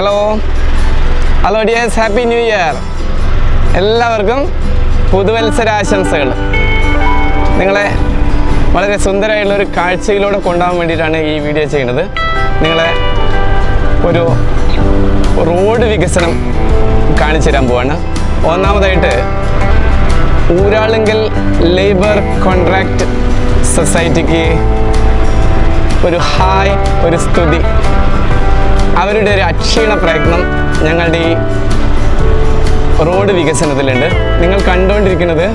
Hello hello dears happy new year എല്ലാവർക്കും പുതുവത്സരാശംസകൾ. നിങ്ങളെ വളരെ സുന്ദരമായിട്ടുള്ള ഒരു കാഴ്ചയിലൂടെ കൊണ്ടുപോകാൻ വേണ്ടിയിട്ടാണ് ഈ വീഡിയോ ചെയ്യുന്നത്. നിങ്ങളെ ഒരു റോഡ് വികസനം കാണിച്ചു തരാൻ പോവാണ്. ഒന്നാമതായിട്ട് ഊരാളുങ്കൽ ലേബർ കോൺട്രാക്ട് സൊസൈറ്റിക്ക് ഒരു ഹായ് ഒരു സ്തുതി. അവരുടെ ഒരു അക്ഷീണ പ്രയത്നം ഞങ്ങളുടെ ഈ റോഡ് വികസനത്തിലുണ്ട്. നിങ്ങൾ കണ്ടുകൊണ്ടിരിക്കുന്നത്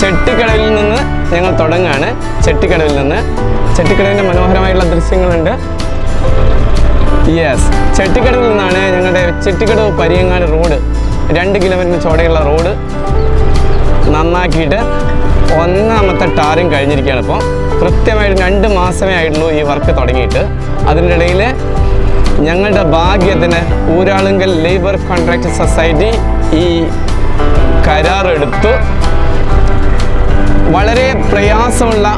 ചെട്ടിക്കടവിൽ നിന്ന് ഞങ്ങൾ തുടങ്ങുകയാണ് ചെട്ടിക്കടവിൽ നിന്ന് ചെട്ടിക്കടവിന്റെ മനോഹരമായിട്ടുള്ള ദൃശ്യങ്ങളുണ്ട്. യെസ് ചെട്ടിക്കടവിൽ നിന്നാണ് ഞങ്ങളുടെ ചെട്ടിക്കടവ് പരിയങ്ങാട് റോഡ് രണ്ട് കിലോമീറ്റർ ചോടെയുള്ള റോഡ് നന്നാക്കിയിട്ട് ഒന്നാമത്തെ ടാറിങ് കഴിഞ്ഞിരിക്കുകയാണ് ഇപ്പോൾ കൃത്യമായിട്ട് രണ്ട് മാസമേ ആയിട്ടുള്ളൂ ഈ വർക്ക് തുടങ്ങിയിട്ട്. അതിനിടയിൽ ഞങ്ങളുടെ ഭാഗ്യത്തിന് ഊരാളുങ്കൽ ലേബർ കോൺട്രാക്ട് സൊസൈറ്റി ഈ കരാറെടുത്തു. വളരെ പ്രയാസമുള്ള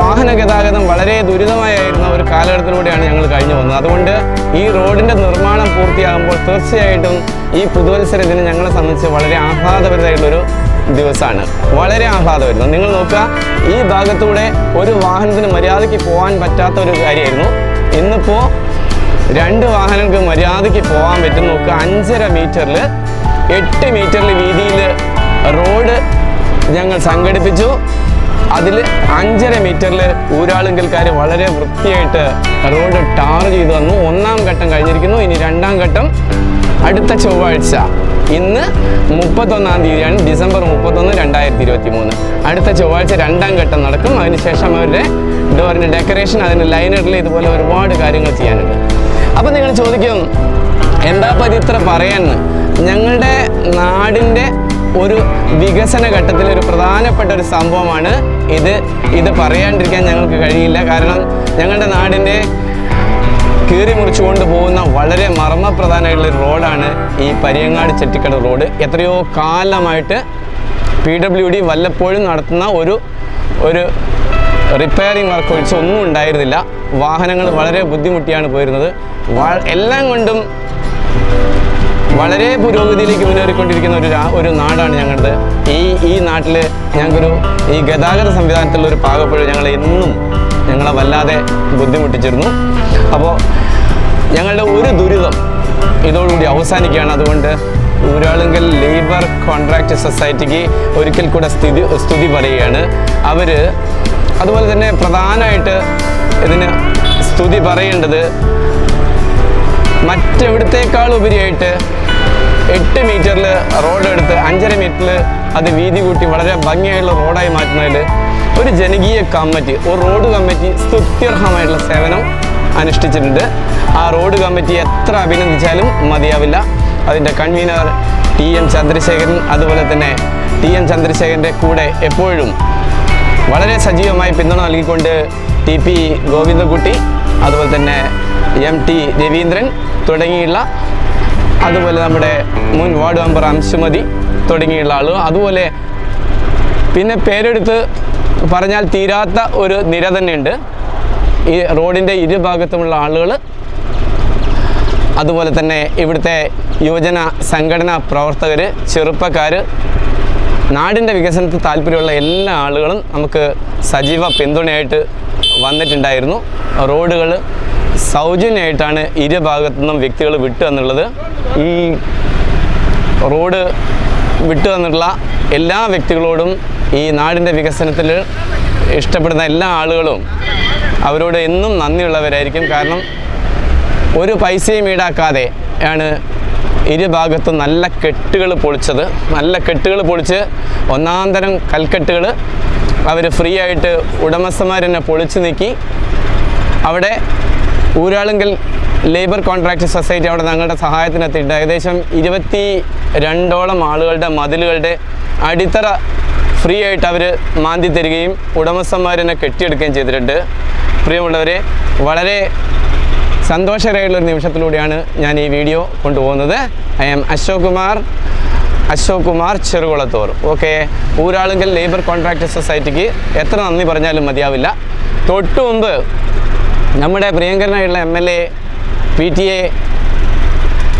വാഹന ഗതാഗതം വളരെ ദുരിതമായിരുന്ന ഒരു കാലഘട്ടത്തിലൂടെയാണ് ഞങ്ങൾ കഴിഞ്ഞു വന്നത് അതുകൊണ്ട് ഈ റോഡിന്റെ നിർമ്മാണം പൂർത്തിയാകുമ്പോൾ തീർച്ചയായിട്ടും ഈ പുതുവത്സരത്തിന് ഞങ്ങളെ സംബന്ധിച്ച് വളരെ ആഹ്ലാദപരമായിട്ടുള്ളൊരു ദിവസമാണ് വളരെ ആഹ്ലാദമായിരുന്നു നിങ്ങൾ നോക്കുക ഈ ഭാഗത്തൂടെ ഒരു വാഹനത്തിന് മര്യാദയ്ക്ക് പോകാൻ പറ്റാത്ത ഒരു കാര്യമായിരുന്നു. ഇന്നിപ്പോൾ രണ്ട് വാഹനങ്ങൾക്ക് മര്യാദയ്ക്ക് പോകാൻ പറ്റും. നോക്കുക അഞ്ചര മീറ്ററിൽ എട്ട് മീറ്ററിൽ വീതിയിൽ റോഡ് ഞങ്ങൾ സംഘടിപ്പിച്ചു. അതിൽ അഞ്ചര മീറ്ററിൽ ഊരാളുങ്കൽക്കാർ വളരെ വൃത്തിയായിട്ട് റോഡ് ടാർ ചെയ്തു വന്നു ഒന്നാം ഘട്ടം കഴിഞ്ഞിരിക്കുന്നു. ഇനി രണ്ടാം ഘട്ടം അടുത്ത ചൊവ്വാഴ്ച. ഇന്ന് മുപ്പത്തൊന്നാം തീയതിയാണ് ഡിസംബർ മുപ്പത്തൊന്ന് രണ്ടായിരത്തി ഇരുപത്തി മൂന്ന് അടുത്ത ചൊവ്വാഴ്ച രണ്ടാം ഘട്ടം നടക്കും. അതിനുശേഷം അവരുടെ ഡോറിന്റെ ഡെക്കറേഷൻ അതിന് ലൈനറിൽ ഇതുപോലെ ഒരുപാട് കാര്യങ്ങൾ ചെയ്യാനുണ്ട്. അപ്പം നിങ്ങൾ ചോദിക്കും എന്താ പതി ഇത്ര പറയാന്ന്? ഞങ്ങളുടെ നാടിന്റെ ഒരു വികസന ഘട്ടത്തിൽ ഒരു പ്രധാനപ്പെട്ട ഒരു സംഭവമാണ് ഇത്. ഇത് പറയാണ്ടിരിക്കാൻ ഞങ്ങൾക്ക് കഴിയില്ല. കാരണം ഞങ്ങളുടെ നാടിന്റെ കീറി മുറിച്ചുകൊണ്ട് പോകുന്ന വളരെ മർമ്മപ്രധാനമായിട്ടുള്ള റോഡാണ് ഈ പരിയങ്ങാട് ചെട്ടിക്കട റോഡ്. എത്രയോ കാലമായിട്ട് പി ഡബ്ല്യു ഡി വല്ലപ്പോഴും നടത്തുന്ന ഒരു ഒരു റിപ്പയറിംഗ് വർക്ക് ഒഴിച്ച് ഒന്നും ഉണ്ടായിരുന്നില്ല. വാഹനങ്ങൾ വളരെ ബുദ്ധിമുട്ടിയാണ് പോയിരുന്നത്. എല്ലാം കൊണ്ടും വളരെ പുരോഗതിയിലേക്ക് മുന്നേറിക്കൊണ്ടിരിക്കുന്ന ഒരു ഒരു നാടാണ് ഞങ്ങളുടെ ഈ ഈ നാട്ടിൽ ഞങ്ങൾക്കൊരു ഈ ഗതാഗത സംവിധാനത്തിലുള്ള ഒരു പാകപ്പോഴും ഞങ്ങളെ എന്നും ഞങ്ങളെ വല്ലാതെ ബുദ്ധിമുട്ടിച്ചിരുന്നു. അപ്പോൾ ഞങ്ങളുടെ ഒരു ദുരിതം ഇതോടുകൂടി അവസാനിക്കുകയാണ്. അതുകൊണ്ട് ഊരാളുങ്കൽ ലേബർ കോൺട്രാക്ട് സൊസൈറ്റിക്ക് ഒരിക്കൽ കൂടെ സ്ഥിതി സ്തുതി പറയുകയാണ്. അവർ അതുപോലെ തന്നെ പ്രധാനമായിട്ട് ഇതിന് സ്തുതി പറയേണ്ടത് മറ്റെവിടത്തേക്കാൾ ഉപരിയായിട്ട് എട്ട് മീറ്ററിൽ റോഡ് എടുത്ത് അഞ്ചര മീറ്ററിൽ അത് വീതി കൂട്ടി വളരെ ഭംഗിയായുള്ള റോഡായി മാറ്റുന്നതിൽ ഒരു ജനകീയ കമ്മിറ്റി ഒരു റോഡ് കമ്മിറ്റി സ്തുത്യർഹമായിട്ടുള്ള സേവനം അനുഷ്ഠിച്ചിട്ടുണ്ട്. ആ റോഡ് കമ്മിറ്റി എത്ര അഭിനന്ദിച്ചാലും മതിയാവില്ല. അതിന്റെ കൺവീനർ ടി എം ചന്ദ്രശേഖരൻ അതുപോലെ തന്നെ ടി എം ചന്ദ്രശേഖരന്റെ കൂടെ എപ്പോഴും വളരെ സജീവമായി പിന്തുണ നൽകിക്കൊണ്ട് ടി പി ഗോവിന്ദൻകുട്ടി അതുപോലെ തന്നെ എം ടി രവീന്ദ്രൻ തുടങ്ങിയുള്ള അതുപോലെ നമ്മുടെ മുൻ വാർഡ് മെമ്പർ അംശുമതി തുടങ്ങിയുള്ള ആളുകൾ. അതുപോലെ പിന്നെ പേരെടുത്ത് പറഞ്ഞാൽ തീരാത്ത ഒരു നിര തന്നെയുണ്ട്. ഈ റോഡിന്റെ ഇരുഭാഗത്തുമുള്ള ആളുകൾ അതുപോലെ തന്നെ ഇവിടുത്തെ യുവജന സംഘടനാ പ്രവർത്തകർ ചെറുപ്പക്കാർ നാടിന്റെ വികസനത്തിൽ താല്പര്യമുള്ള എല്ലാ ആളുകളും നമുക്ക് സജീവ പിന്തുണയായിട്ട് വന്നിട്ടുണ്ടായിരുന്നു. റോഡുകൾ സൗജന്യമായിട്ടാണ് ഇരുഭാഗത്തു നിന്നും വ്യക്തികൾ വിട്ടു എന്നുള്ളത്. ഈ റോഡ് വിട്ടു വന്നിട്ടുള്ള എല്ലാ വ്യക്തികളോടും ഈ നാടിന്റെ വികസനത്തിൽ ഇഷ്ടപ്പെടുന്ന എല്ലാ ആളുകളും അവരോട് എന്നും നന്ദിയുള്ളവരായിരിക്കും. കാരണം ഒരു പൈസയും ഈടാക്കാതെ ആണ് ഇരുഭാഗത്തും നല്ല കെട്ടുകൾ പൊളിച്ചത്. നല്ല കെട്ടുകൾ പൊളിച്ച് ഒന്നാം തരം കൽക്കെട്ടുകൾ അവർ ഫ്രീ ആയിട്ട് ഉടമസ്ഥന്മാർ തന്നെ പൊളിച്ചു നീക്കി. അവിടെ ഊരാളുങ്കൽ ലേബർ കോൺട്രാക്ട് സൊസൈറ്റി അവിടെ ഞങ്ങളുടെ സഹായത്തിനെത്തിയിട്ട് ഏകദേശം ഇരുപത്തി രണ്ടോളം ആളുകളുടെ മതിലുകളുടെ അടിത്തറ ഫ്രീ ആയിട്ട് അവർ മാന്തി തരികയും ഉടമസ്ഥന്മാരെന്നെ കെട്ടിയെടുക്കുകയും ചെയ്തിട്ടുണ്ട്. പ്രിയമുള്ളവരെ വളരെ സന്തോഷകരമായിട്ടുള്ള ഒരു നിമിഷത്തിലൂടെയാണ് ഞാൻ ഈ വീഡിയോ കൊണ്ടുപോകുന്നത്. I am Ashok Kumar Ashok Kumar Cherukulathur. Okay Uralungal labour contract സൊസൈറ്റിക്ക് എത്ര നന്ദി പറഞ്ഞാലും മതിയാവില്ല. തൊട്ടു മുമ്പ് നമ്മുടെ പ്രിയങ്കരനായിട്ടുള്ള M L A P T A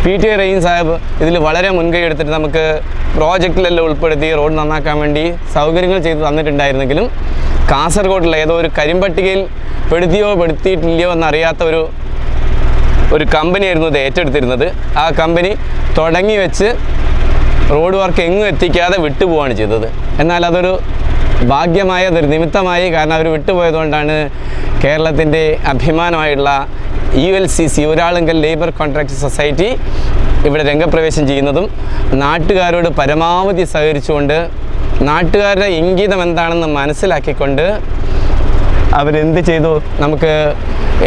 P T A Rahim Sahib ഇതിൽ വളരെ മുൻകൈ എടുത്തിട്ട് നമുക്ക് പ്രോജക്റ്റിലെല്ലാം ഉൾപ്പെടുത്തി റോഡ് നന്നാക്കാൻ വേണ്ടി സൗകര്യങ്ങൾ ചെയ്ത് തന്നിട്ടുണ്ടായിരുന്നെങ്കിലും കാസർഗോഡിലെ ഏതോ ഒരു കരിമ്പട്ടികയിൽ പെടുത്തിയോ പെടുത്തിയിട്ടില്ലയോ എന്നറിയാത്ത ഒരു ഒരു കമ്പനിയായിരുന്നു ഇത് ഏറ്റെടുത്തിരുന്നത്. ആ കമ്പനി തുടങ്ങി വെച്ച് റോഡ് വർക്ക് എങ്ങും എത്തിക്കാതെ വിട്ടുപോവാണ് ചെയ്തത്. എന്നാൽ അതൊരു ഭാഗ്യമായ അതൊരു നിമിത്തമായി കാരണം അവർ വിട്ടുപോയതുകൊണ്ടാണ് കേരളത്തിന്റെ അഭിമാനമായിട്ടുള്ള യു എൽ സി സി ഒരാളെങ്കിൽ ലേബർ കോൺട്രാക്ട് സൊസൈറ്റി ഇവിടെ രംഗപ്രവേശം ചെയ്യുന്നതും നാട്ടുകാരോട് പരമാവധി സഹകരിച്ചുകൊണ്ട് നാട്ടുകാരുടെ ഇംഗിതം എന്താണെന്ന് മനസ്സിലാക്കിക്കൊണ്ട് അവരെന്ത് ചെയ്തു? നമുക്ക്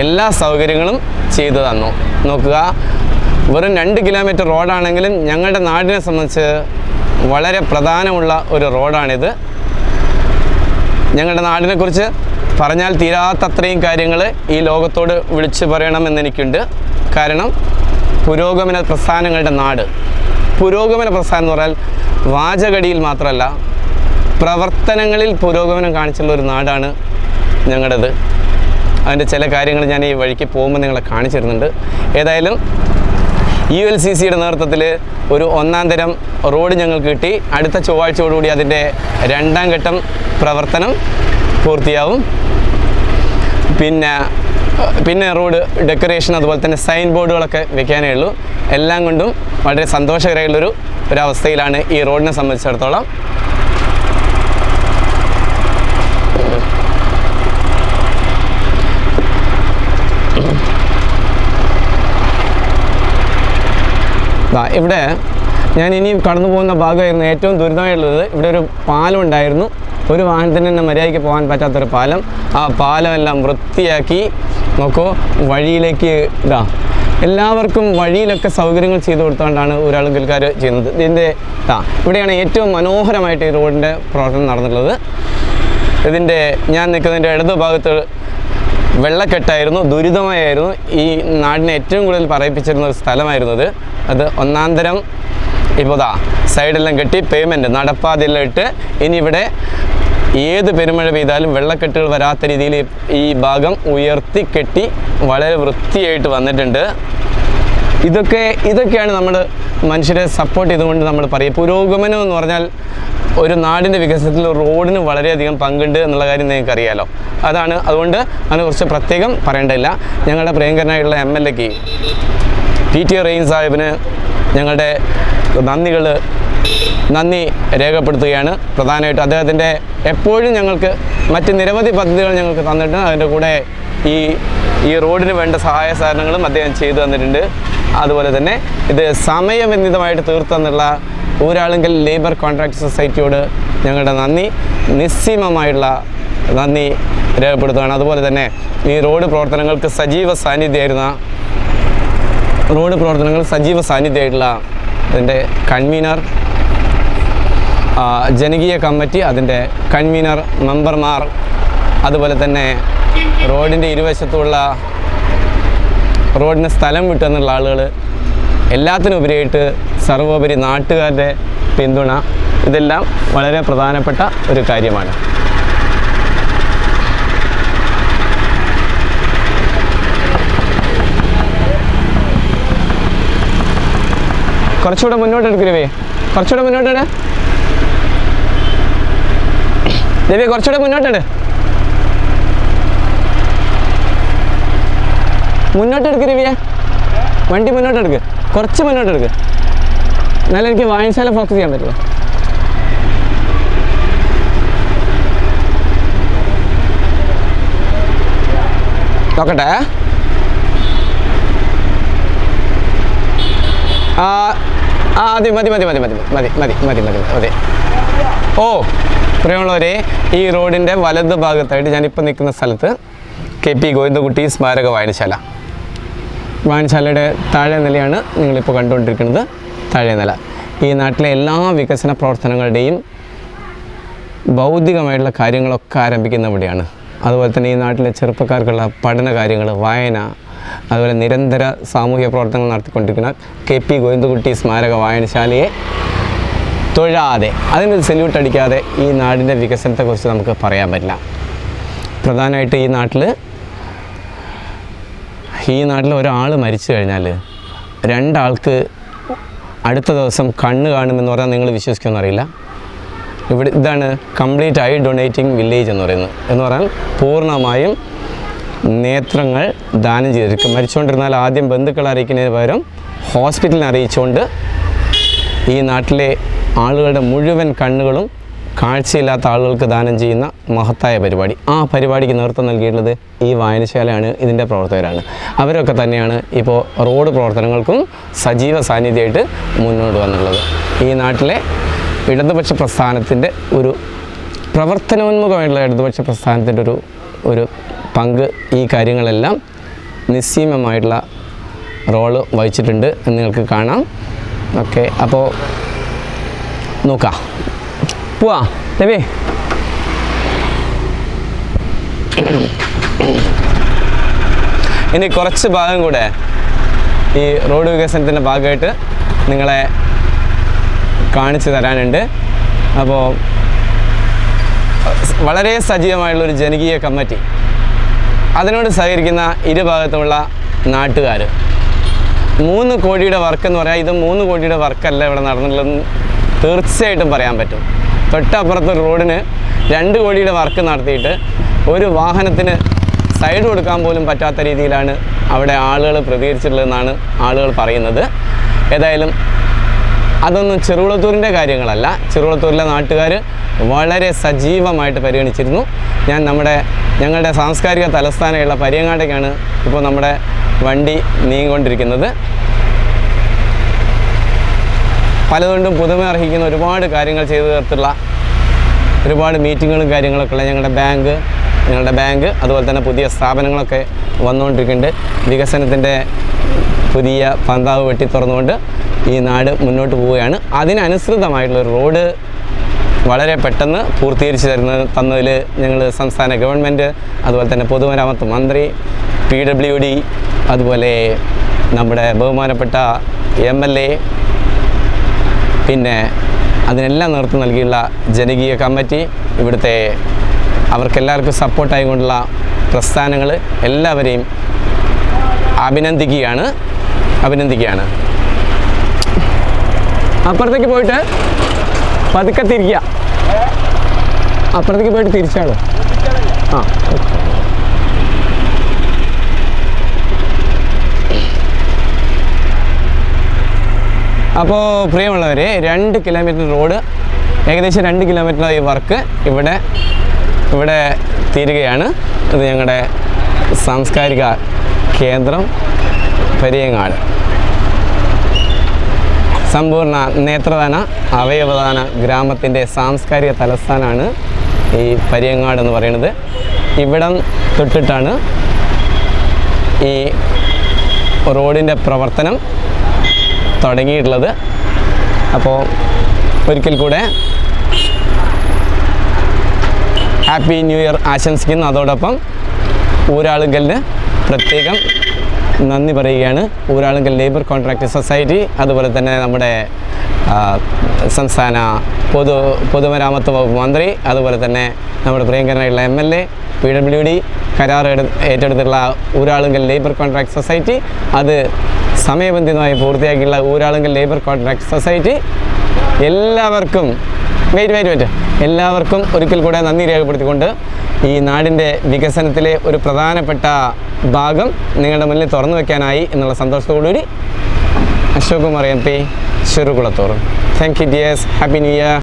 എല്ലാ സൗകര്യങ്ങളും ചെയ്തു തന്നു. നോക്കുക വെറും രണ്ട് കിലോമീറ്റർ റോഡാണെങ്കിലും ഞങ്ങളുടെ നാടിനെ സംബന്ധിച്ച് വളരെ പ്രധാനമുള്ള ഒരു റോഡാണിത്. ഞങ്ങളുടെ നാടിനെക്കുറിച്ച് പറഞ്ഞാൽ തീരാത്തത്രയും കാര്യങ്ങൾ ഈ ലോകത്തോട് വിളിച്ചു പറയണമെന്ന് എനിക്കുണ്ട്. കാരണം പുരോഗമന പ്രസ്ഥാനങ്ങളുടെ നാട്. പുരോഗമന പ്രസ്ഥാനം എന്ന് പറഞ്ഞാൽ വാചകടിയിൽ മാത്രമല്ല പ്രവർത്തനങ്ങളിൽ പുരോഗമനം കാണിച്ചുള്ള ഒരു നാടാണ് ഞങ്ങളുടേത്. അതിന്റെ ചില കാര്യങ്ങൾ ഞാൻ ഈ വഴിക്ക് പോകുമ്പോൾ നിങ്ങളെ കാണിച്ചു തരുന്നുണ്ട്. ഏതായാലും യു എൽ സി സിയുടെ നേതൃത്വത്തിൽ ഒരു ഒന്നാം തരം റോഡ് ഞങ്ങൾക്ക് കിട്ടി. അടുത്ത ചൊവ്വാഴ്ചയോടുകൂടി അതിന്റെ രണ്ടാം ഘട്ടം പ്രവർത്തനം പൂർത്തിയാവും. പിന്നെ പിന്നെ റോഡ് ഡെക്കറേഷൻ അതുപോലെ തന്നെ സൈൻ ബോർഡുകളൊക്കെ വെക്കാനേ ഉള്ളൂ. എല്ലാം കൊണ്ടും വളരെ സന്തോഷകരമായുള്ളൊരു ഒരവസ്ഥയിലാണ് ഈ റോഡിനെ സംബന്ധിച്ചിടത്തോളം. ഇവിടെ ഞാൻ ഇനി കടന്നു പോകുന്ന ഭാഗമായിരുന്നു ഏറ്റവും ദുരിതമായിട്ടുള്ളത്. ഇവിടെ ഒരു പാലം ഉണ്ടായിരുന്നു. ഒരു വാഹനത്തിന് തന്നെ മര്യാദയ്ക്ക് പോകാൻ പറ്റാത്തൊരു പാലം. ആ പാലമെല്ലാം വൃത്തിയാക്കി നോക്കൂ വഴിയിലേക്ക് ഇതാ എല്ലാവർക്കും വഴിയിലൊക്കെ സൗകര്യങ്ങൾ ചെയ്തു കൊടുത്തുകൊണ്ടാണ് ഒരാളുകൾക്കാർ ചെയ്യുന്നത്. ഇതിന്റെ ഇതാ ഇവിടെയാണ് ഏറ്റവും മനോഹരമായിട്ട് ഈ റോഡിന്റെ പ്രവർത്തനം നടന്നിട്ടുള്ളത്. ഇതിന്റെ ഞാൻ നിൽക്കുന്നതിന്റെ ഇടതു ഭാഗത്ത് വെള്ളക്കെട്ടായിരുന്നു ദുരിതമായിരുന്നു ഈ നാടിനെ ഏറ്റവും കൂടുതൽ പറയിപ്പിച്ചിരുന്ന ഒരു സ്ഥലമായിരുന്നത് അത് ഒന്നാന്തരം ഇപ്പോൾ ദാ സൈഡെല്ലാം കെട്ടി പേയ്മെന്റ് നടപ്പാതെല്ലാം ഇട്ട് ഇനി ഇവിടെ ഏത് പെരുമഴ പെയ്താലും വെള്ളക്കെട്ടുകൾ വരാത്ത രീതിയിൽ ഈ- ഭാഗം ഉയർത്തി കെട്ടി വളരെ വൃത്തിയായിട്ട് വന്നിട്ടുണ്ട്. ഇതൊക്കെ ഇതൊക്കെയാണ് നമ്മൾ മനുഷ്യരെ സപ്പോർട്ട് ചെയ്തുകൊണ്ട് നമ്മൾ പറയുക. പുരോഗമനം എന്ന് പറഞ്ഞാൽ ഒരു നാടിന്റെ വികസനത്തിൽ റോഡിന് വളരെയധികം പങ്കുണ്ട് എന്നുള്ള കാര്യം നിങ്ങൾക്ക് അറിയാലോ അതാണ് അതുകൊണ്ട് അതിനെക്കുറിച്ച് പ്രത്യേകം പറയേണ്ടതില്ല. ഞങ്ങളുടെ പ്രിയങ്കരനായിട്ടുള്ള എം എൽ എക്ക് പി ടി റെയിൻ സാഹിബിന് ഞങ്ങളുടെ നന്ദികൾ നന്ദി രേഖപ്പെടുത്തുകയാണ്. പ്രധാനമായിട്ടും അദ്ദേഹത്തിന്റെ എപ്പോഴും ഞങ്ങൾക്ക് മറ്റ് നിരവധി പദ്ധതികൾ ഞങ്ങൾക്ക് തന്നിട്ടുണ്ട്. അതിന്റെ കൂടെ ഈ ഈ റോഡിന് വേണ്ട സഹായ സഹകരണങ്ങളും അദ്ദേഹം ചെയ്തു തന്നിട്ടുണ്ട്. അതുപോലെ തന്നെ ഇത് സമയബന്ധിതമായിട്ട് തീർത്തെന്നുള്ള ഊരാളുങ്കൽ ലേബർ കോൺട്രാക്ട് സൊസൈറ്റിയോട് ഞങ്ങളുടെ നന്ദി. നിസ്സീമമായിട്ടുള്ള നന്ദി രേഖപ്പെടുത്തുകയാണ്. അതുപോലെ തന്നെ ഈ റോഡ് പ്രവർത്തനങ്ങൾക്ക് സജീവ സാന്നിധ്യമായിരുന്ന റോഡ് പ്രവർത്തനങ്ങൾ സജീവ സാന്നിധ്യമായിട്ടുള്ള അതിന്റെ കൺവീനർ ജനകീയ കമ്മിറ്റി അതിന്റെ കൺവീനർ മെമ്പർമാർ അതുപോലെ തന്നെ റോഡിന്റെ ഇരുവശത്തുള്ള റോഡിന് സ്ഥലം വിട്ടെന്നുള്ള ആളുകൾ എല്ലാത്തിനുപരിയായിട്ട് സർവോപരി നാട്ടുകാരുടെ പിന്തുണ ഇതെല്ലാം വളരെ പ്രധാനപ്പെട്ട ഒരു കാര്യമാണ്. കുറച്ചുകൂടെ മുന്നോട്ട് എടുക്കരുവേ കുറച്ചുകൂടെ മുന്നോട്ട് ഇട്. കുറച്ചുകൂടെ മുന്നോട്ട് മുന്നോട്ട് എടുക്ക് രവിയെ. വണ്ടി മുന്നോട്ട് എടുക്ക് കുറച്ച് മുന്നോട്ട് എടുക്ക് എന്നാലും എനിക്ക് വായനശാല ഫോക്കസ് ചെയ്യാൻ പറ്റുമോ നോക്കട്ടെ. ആ മതി മതി മതി മതി മതി മതി മതി മതി മതി മതി. ഓ പ്രിയമുള്ളവരെ ഈ റോഡിന്റെ വലത് ഭാഗത്തായിട്ട് ഞാനിപ്പോൾ നിൽക്കുന്ന സ്ഥലത്ത് കെ പി ഗോവിന്ദകുട്ടി സ്മാരക വായനശാല. വായനശാലയുടെ താഴെ നിലയാണ് നിങ്ങളിപ്പോൾ കണ്ടുകൊണ്ടിരിക്കുന്നത്. താഴെ നില. ഈ നാട്ടിലെ എല്ലാ വികസന പ്രവർത്തനങ്ങളുടെയും ഭൗതികമായിട്ടുള്ള കാര്യങ്ങളൊക്കെ ആരംഭിക്കുന്ന ഇവിടെയാണ് അതുപോലെ തന്നെ ഈ നാട്ടിലെ ചെറുപ്പക്കാർക്കുള്ള പഠന കാര്യങ്ങൾ വായന അതുപോലെ നിരന്തര സാമൂഹ്യ പ്രവർത്തനങ്ങൾ നടത്തിക്കൊണ്ടിരിക്കുന്ന കെ പി ഗോവിന്ദകുട്ടി സ്മാരക വായനശാലയെ തൊഴാതെ അതിനൊരു സെല്യൂട്ട് അടിക്കാതെ ഈ നാടിന്റെ വികസനത്തെക്കുറിച്ച് നമുക്ക് പറയാൻ പറ്റില്ല. പ്രധാനമായിട്ട് ഈ നാട്ടിൽ ഈ നാട്ടിൽ ഒരാൾ മരിച്ചു കഴിഞ്ഞാൽ രണ്ടാൾക്ക് അടുത്ത ദിവസം കണ്ണ് കാണുമെന്ന് പറഞ്ഞാൽ നിങ്ങൾ വിശ്വസിക്കുമെന്ന് അറിയില്ല. ഇവിടെ ഇതാണ് കംപ്ലീറ്റ് ഐ ഡൊണേറ്റിംഗ് വില്ലേജ് എന്ന് പറയുന്നത്. എന്ന് പറഞ്ഞാൽ പൂർണമായും നേത്രങ്ങൾ ദാനം ചെയ്തിരിക്കും. മരിച്ചുകൊണ്ടിരുന്നാൽ ആദ്യം ബന്ധുക്കളെ അറിയിക്കുന്നതിന് പകരം ഹോസ്പിറ്റലിനെ അറിയിച്ചുകൊണ്ട് ഈ നാട്ടിലെ ആളുകളുടെ മുഴുവൻ കണ്ണുകളും കാഴ്ചയില്ലാത്ത ആളുകൾക്ക് ദാനം ചെയ്യുന്ന മഹത്തായ പരിപാടി. ആ പരിപാടിക്ക് നേതൃത്വം നൽകിയിട്ടുള്ളത് ഈ വായനശാലയാണ് ഇതിന്റെ പ്രവർത്തകരാണ്. അവരൊക്കെ തന്നെയാണ് ഇപ്പോൾ റോഡ് പ്രവർത്തനങ്ങൾക്കും സജീവ സാന്നിധ്യമായിട്ട് മുന്നോട്ട് വന്നുള്ളത് ഈ നാട്ടിലെ ഇടതുപക്ഷ പ്രസ്ഥാനത്തിന്റെ ഒരു പ്രവർത്തനോന്മുഖമായിട്ടുള്ള ഇടതുപക്ഷ പ്രസ്ഥാനത്തിന്റെ ഒരു ഒരു പങ്ക് ഈ കാര്യങ്ങളെല്ലാം നിസ്സീമമായിട്ടുള്ള റോൾ വഹിച്ചിട്ടുണ്ട് എന്ന് നിങ്ങൾക്ക് കാണാം. ഓക്കെ അപ്പോൾ നോക്കാം. പോവാ രവി ഇനി കുറച്ച് ഭാഗം കൂടെ ഈ റോഡ് വികസനത്തിന്റെ ഭാഗമായിട്ട് നിങ്ങളെ കാണിച്ചു തരാനുണ്ട്. അപ്പോൾ വളരെ സജീവമായുള്ളൊരു ജനകീയ കമ്മിറ്റി. അതിനോട് സഹകരിക്കുന്ന ഇരുഭാഗത്തുമുള്ള നാട്ടുകാർ മൂന്ന് കോടിയുടെ വർക്ക് എന്ന് പറയാം ഇത് മൂന്ന് കോടിയുടെ വർക്കല്ല ഇവിടെ നടന്നിട്ടുള്ളതെന്ന് തീർച്ചയായിട്ടും പറയാൻ പറ്റും. തൊട്ടപ്പുറത്ത് റോഡിന് രണ്ട് കോടിയുടെ വർക്ക് നടത്തിയിട്ട് ഒരു വാഹനത്തിന് സൈഡ് കൊടുക്കാൻ പോലും പറ്റാത്ത രീതിയിലാണ് അവിടെ ആളുകൾ പ്രതികരിച്ചിട്ടുള്ളതെന്നാണ് ആളുകൾ പറയുന്നത്. ഏതായാലും അതൊന്നും ചെറുകുളത്തൂരിന്റെ കാര്യങ്ങളല്ല. ചെറുകുളത്തൂരിലെ നാട്ടുകാർ വളരെ സജീവമായിട്ട് പരിഗണിച്ചിരുന്നു. ഞാൻ നമ്മുടെ ഞങ്ങളുടെ സാംസ്കാരിക തലസ്ഥാനമുള്ള പരിയങ്ങാട്ടേക്കാണ് ഇപ്പോൾ നമ്മുടെ വണ്ടി നീങ്ങിക്കൊണ്ടിരിക്കുന്നത്. പലതുകൊണ്ടും പുതുമ അർഹിക്കുന്ന ഒരുപാട് കാര്യങ്ങൾ ചെയ്തു തീർത്തുള്ള ഒരുപാട് മീറ്റിങ്ങുകളും കാര്യങ്ങളൊക്കെ ഉള്ള ഞങ്ങളുടെ ബാങ്ക് ഞങ്ങളുടെ ബാങ്ക് അതുപോലെ തന്നെ പുതിയ സ്ഥാപനങ്ങളൊക്കെ വന്നുകൊണ്ടിരിക്കുന്നുണ്ട്. വികസനത്തിന്റെ പുതിയ പന്താവ് വെട്ടി തുറന്നുകൊണ്ട് ഈ നാട് മുന്നോട്ട് പോവുകയാണ്. അതിനനുസൃതമായിട്ടുള്ള റോഡ് വളരെ പെട്ടെന്ന് പൂർത്തീകരിച്ച് തരുന്ന തന്നതിൽ ഞങ്ങൾ സംസ്ഥാന ഗവൺമെന്റ് അതുപോലെ തന്നെ പൊതുമരാമത്ത് മന്ത്രി പി ഡബ്ല്യു ഡി അതുപോലെ നമ്മുടെ ബഹുമാനപ്പെട്ട എം എൽ എ പിന്നെ അതിനെല്ലാം നേതൃത്വം നൽകിയുള്ള ജനകീയ കമ്മിറ്റി ഇവിടുത്തെ അവർക്കെല്ലാവർക്കും സപ്പോർട്ടായിക്കൊണ്ടുള്ള പ്രസ്ഥാനങ്ങൾ എല്ലാവരെയും അഭിനന്ദിക്കുകയാണ്. അഭിനന്ദിക്കുകയാണ്. അപ്പുറത്തേക്ക് പോയിട്ട് പതുക്കെ തിരിക്കുക. അപ്പുറത്തേക്ക് പോയിട്ട് തിരിച്ചാണ് ആ അപ്പോൾ പ്രിയമുള്ളവരെ രണ്ട് കിലോമീറ്റർ റോഡ് ഏകദേശം രണ്ട് കിലോമീറ്റർ ഈ വർക്ക് ഇവിടെ ഇവിടെ തീരുകയാണ്. ഇത് ഞങ്ങളുടെ സാംസ്കാരിക കേന്ദ്രം പരിയങ്ങാട്. സമ്പൂർണ നേത്രദാന അവയവദാന ഗ്രാമത്തിന്റെ സാംസ്കാരിക തലസ്ഥാനമാണ് ഈ പരിയങ്ങാട് എന്ന് പറയുന്നത്. ഇവിടം തൊട്ടിട്ടാണ് ഈ റോഡിന്റെ പ്രവർത്തനം. തുടങ്ങിയിട്ടുള്ളത്. അപ്പോൾ ഒരിക്കൽ കൂടെ ഹാപ്പി ന്യൂ ഇയർ ആശംസിക്കുന്നു. അതോടൊപ്പം ഊരാളുങ്കലിന് പ്രത്യേകം നന്ദി പറയുകയാണ്. ഊരാളുങ്കൽ ലേബർ കോൺട്രാക്ട് സൊസൈറ്റി അതുപോലെ തന്നെ നമ്മുടെ സംസ്ഥാന പൊതു പൊതുമരാമത്ത് വകുപ്പ് മന്ത്രി അതുപോലെ തന്നെ നമ്മുടെ പ്രിയങ്കരനായിട്ടുള്ള M L A P W D കരാർ ഏറ്റെടുത്തിട്ടുള്ള ഊരാളുങ്കൽ ലേബർ കോൺട്രാക്ട് സൊസൈറ്റി അത് സമയബന്ധിതമായി പൂർത്തിയാക്കിയുള്ള ഊരാളുങ്കൽ ലേബർ കോൺട്രാക്ട് സൊസൈറ്റി എല്ലാവർക്കും വെയിറ്റ് വെയിറ്റ് വെയിറ്റ് എല്ലാവർക്കും ഒരിക്കൽ കൂടെ നന്ദി രേഖപ്പെടുത്തിക്കൊണ്ട് ഈ നാടിന്റെ വികസനത്തിലെ ഒരു പ്രധാനപ്പെട്ട ഭാഗം നിങ്ങളുടെ മുന്നിൽ തുറന്നു വയ്ക്കാനായി എന്നുള്ള സന്തോഷത്തോടുകൂടി Ashok Kumar M P ചെറുകുളത്തോറും thank you dears happy new year